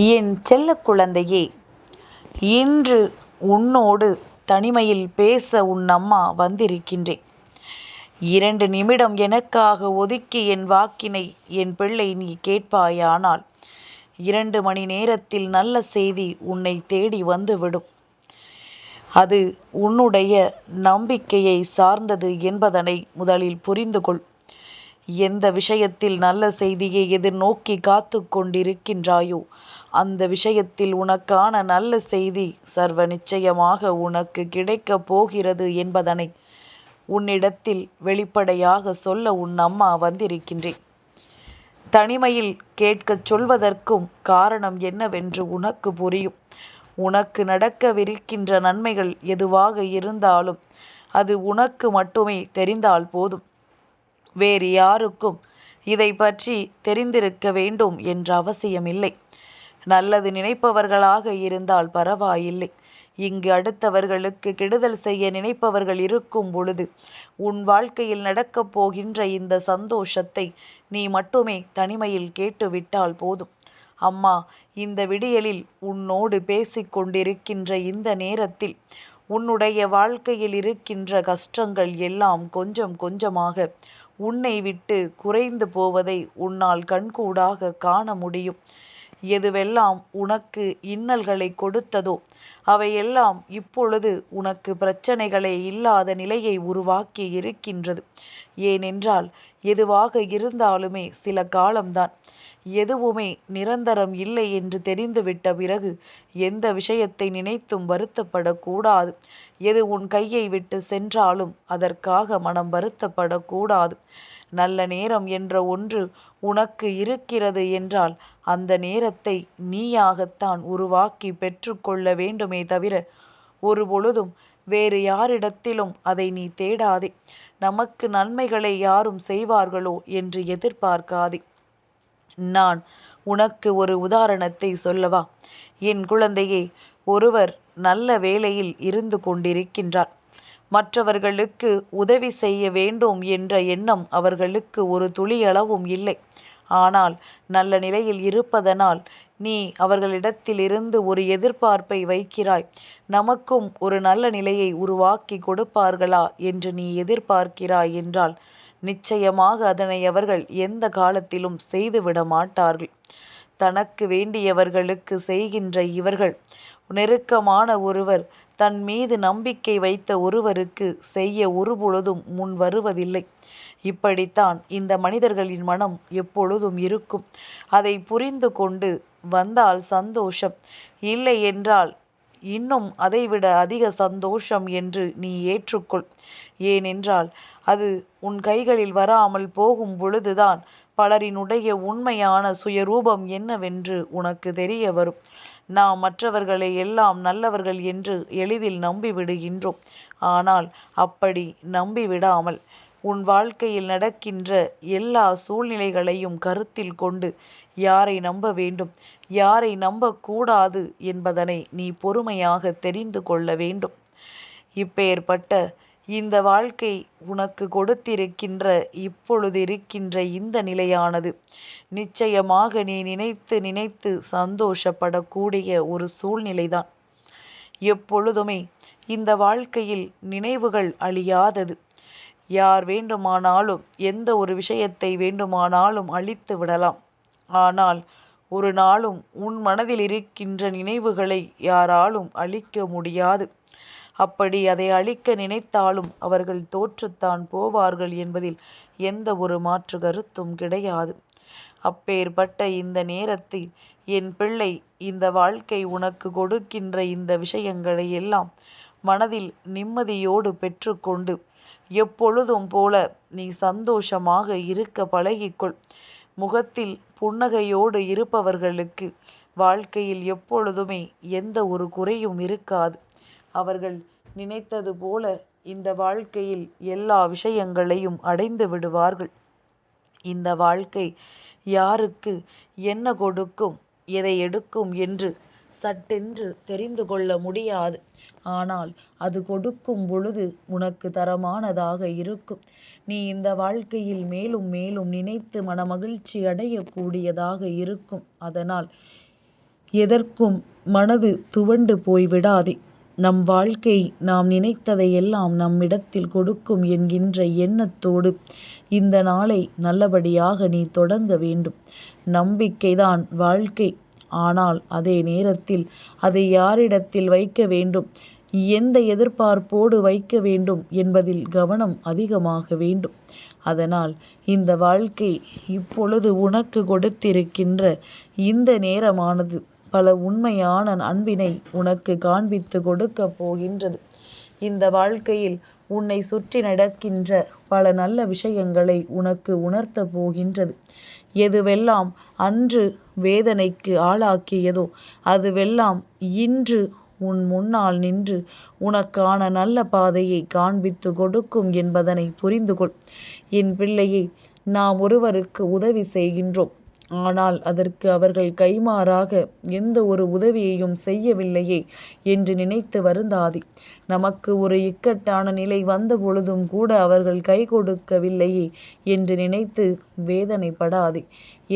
என் செல்ல குழந்தையே இன்று உன்னோடு தனிமையில் பேச உன் அம்மா வந்திருக்கின்றேன். இரண்டு நிமிடம் எனக்காக ஒதுக்கி என் வாக்கினை என் பிள்ளை நீ கேட்பாயானால் இரண்டு மணி நேரத்தில் நல்ல செய்தி உன்னை தேடி வந்துவிடும். அது உன்னுடைய நம்பிக்கையை சார்ந்தது என்பதனை முதலில் புரிந்து கொள் எந்த விஷயத்தில் நல்ல செய்தியை எதிர்நோக்கி காத்து கொண்டிருக்கின்றாயோ அந்த விஷயத்தில் உனக்கான நல்ல செய்தி சர்வ நிச்சயமாக உனக்கு கிடைக்கப் போகிறது என்பதனை உன்னிடத்தில் வெளிப்படையாக சொல்ல உன் அம்மா வந்திருக்கின்றேன். தனிமையில் கேட்கச் சொல்வதற்கும் காரணம் என்னவென்று உனக்கு புரியும். உனக்கு நடக்கவிருக்கின்ற நன்மைகள் எதுவாக இருந்தாலும் அது உனக்கு மட்டுமே தெரிந்தால் போதும். வேறு யாருக்கும் இதை பற்றி தெரிந்திருக்க வேண்டும் என்ற அவசியமில்லை. நல்லது நினைப்பவர்களாக இருந்தால் பரவாயில்லை. இங்கு அடுத்தவர்களுக்கு கெடுதல் செய்ய நினைப்பவர்கள் இருக்கும் பொழுது உன் வாழ்க்கையில் நடக்கப் போகின்ற இந்த சந்தோஷத்தை நீ மட்டுமே தனிமையில் கேட்டுவிட்டால் போதும். அம்மா இந்த விடியலில் உன்னோடு பேசிக் கொண்டிருக்கின்ற இந்த நேரத்தில் உன்னுடைய வாழ்க்கையில் இருக்கின்ற கஷ்டங்கள் எல்லாம் கொஞ்சம் கொஞ்சமாக உன்னை விட்டு குறைந்து போவதை உன்னால் கண்கூடாக காண முடியும். எதுவெல்லாம் உனக்கு இன்னல்களை கொடுத்ததோ அவையெல்லாம் இப்பொழுது உனக்கு பிரச்சனைகளே இல்லாத நிலையை உருவாக்கி இருக்கின்றது. ஏனென்றால் எதுவாக இருந்தாலுமே சில காலம்தான். எதுவுமே நிரந்தரம் இல்லை என்று தெரிந்துவிட்ட பிறகு எந்த விஷயத்தை நினைத்தும் வருத்தப்படக்கூடாது. எது உன் கையை விட்டு சென்றாலும் அதற்காக மனம் வருத்தப்படக்கூடாது. நல்ல நேரம் என்ற ஒன்று உனக்கு இருக்கிறது என்றால் அந்த நேரத்தை நீயாகத்தான் உருவாக்கி பெற்றுக்கொள்ள வேண்டுமே தவிர ஒரு பொழுதும் வேறு யாரிடத்திலும் அதை நீ தேடாதே. நமக்கு நன்மைகளை யாரும் செய்வார்களோ என்று எதிர்பார்க்காதே. நான் உனக்கு ஒரு உதாரணத்தை சொல்லவா? என் குழந்தையே ஒருவர் நல்ல வேலையில் இருந்து கொண்டிருக்கின்றார். மற்றவர்களுக்கு உதவி செய்ய வேண்டும் என்ற எண்ணம் அவர்களுக்கு ஒரு துளியளவும் இல்லை. ஆனால் நல்ல நிலையில் இருப்பதனால் நீ அவர்களிடத்திலிருந்து ஒரு எதிர்பார்ப்பை வைக்கிறாய். நமக்கும் ஒரு நல்ல நிலையை உருவாக்கி கொடுப்பார்களா என்று நீ எதிர்பார்க்கிறாய் என்றால் நிச்சயமாக அதனை அவர்கள் எந்த காலத்திலும் செய்துவிட மாட்டார்கள். தனக்கு வேண்டியவர்களுக்கு செய்கின்ற இவர்கள் நெருக்கமான ஒருவர். தன் மீது நம்பிக்கை வைத்த ஒருவருக்கு செய்ய ஒருபொழுதும் முன் வருவதில்லை. இப்படித்தான் இந்த மனிதர்களின் மனம் எப்பொழுதும் இருக்கும். அதை புரிந்து கொண்டு வந்தால் சந்தோஷம். இல்லை என்றால் இன்னும் அதைவிட அதிக சந்தோஷம் என்று நீ ஏற்றுக்கொள். ஏனென்றால் அது உன் கைகளில் வராமல் போகும் பொழுதுதான் பலரினுடைய உண்மையான சுயரூபம் என்னவென்று உனக்கு தெரிய வரும். நாம் மற்றவர்களை எல்லாம் நல்லவர்கள் என்று எளிதில் நம்பிவிடுகின்றோம். ஆனால் அப்படி நம்பிவிடாமல் உன் வாழ்க்கையில் நடக்கின்ற எல்லா சூழ்நிலைகளையும் கருத்தில் கொண்டு யாரை நம்ப வேண்டும்? யாரை நம்பக்கூடாது என்பதனை நீ பொறுமையாக தெரிந்து கொள்ள வேண்டும். இப்பேற்பட்ட இந்த வாழ்க்கை உனக்கு கொடுத்திருக்கின்ற இப்பொழுது இருக்கின்ற இந்த நிலையானது. நிச்சயமாக நீ நினைத்து நினைத்து சந்தோஷப்படக்கூடிய ஒரு சூழ்நிலைதான். எப்பொழுதுமே இந்த வாழ்க்கையில் நினைவுகள் அழியாதது. யார் வேண்டுமானாலும் எந்த ஒரு விஷயத்தை வேண்டுமானாலும் அழித்து விடலாம். ஆனால் ஒரு நாளும் உன் மனதில் இருக்கின்ற நினைவுகளை யாராலும் அழிக்க முடியாது. அப்படி அதை அழிக்க நினைத்தாலும் அவர்கள் தோற்றுத்தான் போவார்கள் என்பதில் எந்த ஒரு மாற்று கருத்தும் கிடையாது. அப்பேற்பட்ட இந்த நேரத்தில் என் பிள்ளை இந்த வாழ்க்கை உனக்கு கொடுக்கின்ற இந்த விஷயங்களை எல்லாம் மனதில் நிம்மதியோடு பெற்றுக்கொண்டு எப்பொழுதும் போல நீ சந்தோஷமாக இருக்க பழகிக்கொள். முகத்தில் புன்னகையோடு இருப்பவர்களுக்கு வாழ்க்கையில் எப்பொழுதுமே எந்த ஒரு குறையும் இருக்காது. அவர்கள் நினைத்தது போல இந்த வாழ்க்கையில் எல்லா விஷயங்களையும் அடைந்து விடுவார்கள். இந்த வாழ்க்கை யாருக்கு என்ன கொடுக்கும் எதை எடுக்கும் என்று சட்டென்று தெரிந்து கொள்ள முடியாது ஆனால் அது கொடுக்கும் பொழுது உனக்கு தரமானதாக இருக்கும் நீ இந்த வாழ்க்கையில் மேலும் மேலும் நினைத்து மனமகிழ்ச்சி அடையக்கூடியதாக இருக்கும் அதனால் எதற்கும் மனது துவண்டு போய் விடாதே. நம் வாழ்க்கை நாம் நினைத்ததையெல்லாம் நம்மிடத்தில் கொடுக்கும் என்கின்ற எண்ணத்தோடு இந்த நாளை நல்லபடியாக நீ தொடங்க வேண்டும். நம்பிக்கைதான் வாழ்க்கை. ஆனால் அதே நேரத்தில் அதை யாரிடத்தில் வைக்க வேண்டும் எந்த எதிர்பார்ப்போடு வைக்க வேண்டும் என்பதில் கவனம் அதிகமாக வேண்டும். அதனால் இந்த வாழ்க்கை இப்பொழுது உனக்கு கொடுத்திருக்கின்ற இந்த நேரமானது பல உண்மையான அன்பினை உனக்கு காண்பித்து கொடுக்கப் போகின்றது. இந்த வாழ்க்கையில் உன்னை சுற்றி நடக்கின்ற பல நல்ல விஷயங்களை உனக்கு உணர்த்தப் போகின்றது. எதுவெல்லாம் அன்று வேதனைக்கு ஆளாக்கியதோ அதுவெல்லாம் இன்று உன் முன்னால் நின்று உனக்கான நல்ல பாதையை காண்பித்து கொடுக்கும் என்பதனை புரிந்து கொள். என் பிள்ளையை நாம் ஒருவருக்கு உதவி செய்கின்றோம். ஆனால் அதற்கு அவர்கள் கைமாறாக எந்த ஒரு உதவியையும் செய்யவில்லையே என்று நினைத்து வருந்தாதே. நமக்கு ஒரு இக்கட்டான நிலை வந்த பொழுதும் கூட அவர்கள் கை கொடுக்கவில்லையே என்று நினைத்து வேதனைப்படாதே.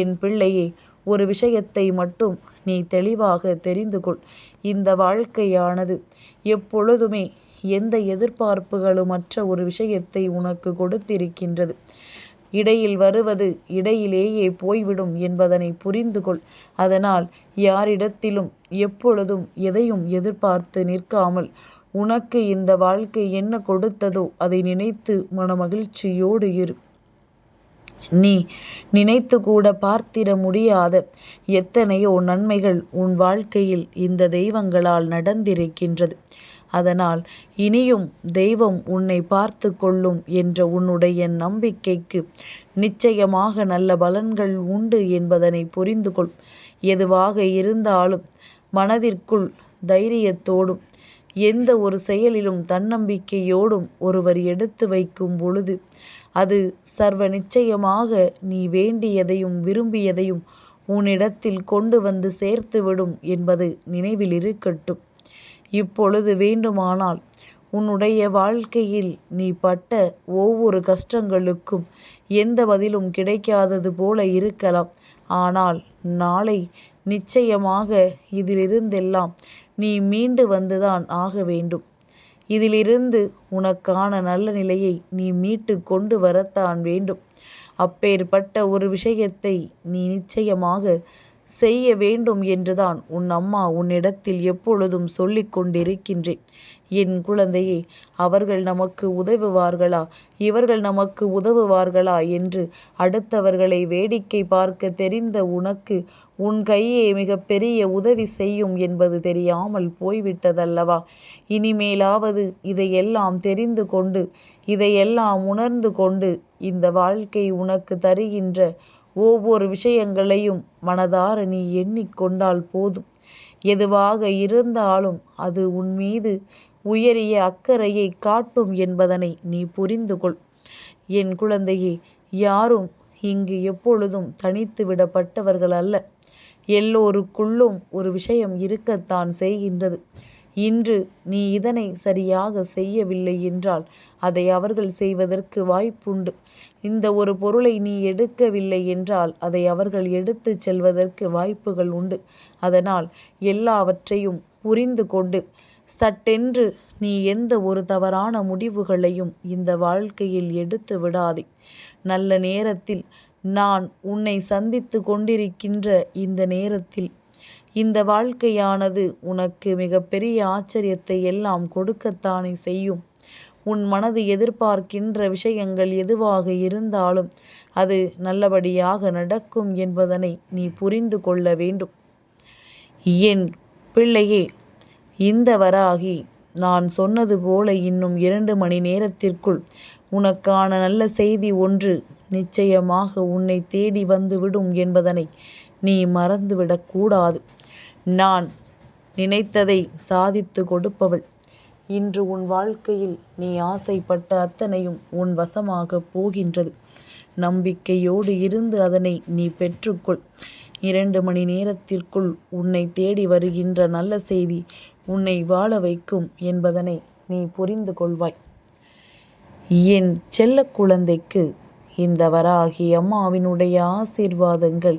என் பிள்ளையே ஒரு விஷயத்தை மட்டும் நீ தெளிவாக தெரிந்து கொள். இந்த வாழ்க்கையானது எப்பொழுதுமே எந்த எதிர்பார்ப்புகளுமற்ற ஒரு விஷயத்தை உனக்கு கொடுத்திருக்கின்றது. இடையில் வருவது இடையிலேயே போய்விடும் என்பதனை புரிந்து கொள். அதனால் யாரிடத்திலும் எப்பொழுதும் எதையும் எதிர்பார்த்து நிற்காமல் உனக்கு இந்த வாழ்க்கை என்ன கொடுத்ததோ அதை நினைத்து மனமகிழ்ச்சியோடு இரு. நீ நினைத்து கூட பார்த்திட முடியாத எத்தனையோ நன்மைகள் உன் வாழ்க்கையில் இந்த தெய்வங்களால் நடந்திருக்கின்றது. அதனால் இனியும் தெய்வம் உன்னை பார்த்து கொள்ளும் என்ற உன்னுடைய நம்பிக்கைக்கு நிச்சயமாக நல்ல பலன்கள் உண்டு என்பதனை புரிந்து கொள். எதுவாக இருந்தாலும் மனதிற்குள் தைரியத்தோடும் எந்த ஒரு செயலிலும் தன்னம்பிக்கையோடும் ஒருவர் எடுத்து வைக்கும் பொழுது அது சர்வ நிச்சயமாக நீ வேண்டியதையும் விரும்பியதையும் உன்னிடத்தில் கொண்டு வந்து சேர்த்துவிடும் என்பது நினைவில் இருக்கட்டும். இப்பொழுது வேண்டுமானால் உன்னுடைய வாழ்க்கையில் நீ பட்ட ஒவ்வொரு கஷ்டங்களுக்கும் எந்த பதிலும் கிடைக்காதது போல இருக்கலாம். ஆனால் நாளை நிச்சயமாக இதிலிருந்தெல்லாம் நீ மீண்டு வந்துதான் ஆக வேண்டும். இதிலிருந்து உனக்கான நல்ல நிலையை நீ மீட்டுக் கொண்டு வரத்தான் வேண்டும். அப்பேற்பட்ட ஒரு விஷயத்தை நீ நிச்சயமாக செய்ய வேண்டும் என்றுதான் உன் அம்மா உன்னிடத்தில் எப்பொழுதும் சொல்லிக் கொண்டிருக்கின்றேன். என் குழந்தையே அவர்கள் நமக்கு உதவுவார்களா இவர்கள் நமக்கு உதவுவார்களா என்று அடுத்தவர்களை வேடிக்கை பார்க்க தெரிந்த உனக்கு உன் கையே மிகப்பெரிய உதவி செய்யும் என்பது தெரியாமல் போய்விட்டதல்லவா? இனிமேலாவது இதையெல்லாம் தெரிந்து கொண்டு இதையெல்லாம் உணர்ந்து கொண்டு இந்த வாழ்க்கை உனக்கு தருகின்ற ஒவ்வொரு விஷயங்களையும் மனதார நீ எண்ணிக்கொண்டால் போதும். எதுவாக இருந்தாலும் அது உன் மீது உயரிய அக்கறையை காட்டும் என்பதனை நீ புரிந்து கொள். என் குழந்தையே யாரும் இங்கு எப்பொழுதும் தனித்து விடப்பட்டவர்கள் அல்ல. எல்லோருக்குள்ளும் ஒரு விஷயம் இருக்கத்தான் செய்கின்றது. இன்று நீ இதனை சரியாக செய்யவில்லை என்றால் அதை அவர்கள் செய்வதற்கு வாய்ப்புண்டு. இந்த ஒரு பொருளை நீ எடுக்கவில்லை என்றால் அதை அவர்கள் எடுத்துச் செல்வதற்கு வாய்ப்புகள் உண்டு. அதனால் எல்லாவற்றையும் புரிந்து கொண்டு சட்டென்று நீ எந்த ஒரு தவறான முடிவுகளையும் இந்த வாழ்க்கையில் எடுத்து விடாதே. நல்ல நேரத்தில் நான் உன்னை சந்தித்துக் கொண்டிருக்கின்ற இந்த நேரத்தில் இந்த வாழ்க்கையானது உனக்கு மிகப்பெரிய ஆச்சரியத்தை எல்லாம் கொடுக்கத்தானே செய்யும். உன் மனது எதிர்பார்க்கின்ற விஷயங்கள் எதுவாக இருந்தாலும் அது நல்லபடியாக நடக்கும் என்பதனை நீ புரிந்து கொள்ள வேண்டும். என் பிள்ளையே இந்த வராகி நான் சொன்னது போல இன்னும் இரண்டு மணி நேரத்திற்குள் உனக்கான நல்ல செய்தி ஒன்று நிச்சயமாக உன்னை தேடி வந்துவிடும் என்பதனை நீ மறந்துவிடக்கூடாது நான் நினைத்ததை சாதித்து கொடுப்பவள். இன்று உன் வாழ்க்கையில் நீ ஆசைப்பட்ட அத்தனையும் உன் வசமாகப் போகின்றது. நம்பிக்கையோடு இருந்து அதனை நீ பெற்றுக்கொள். இரண்டு மணி நேரத்திற்குள் உன்னை தேடி வருகின்ற நல்ல செய்தி உன்னை வாழ வைக்கும் என்பதனை நீ புரிந்து கொள்வாய். என் செல்ல குழந்தைக்கு இந்த வராகி அம்மாவினுடைய ஆசீர்வாதங்கள்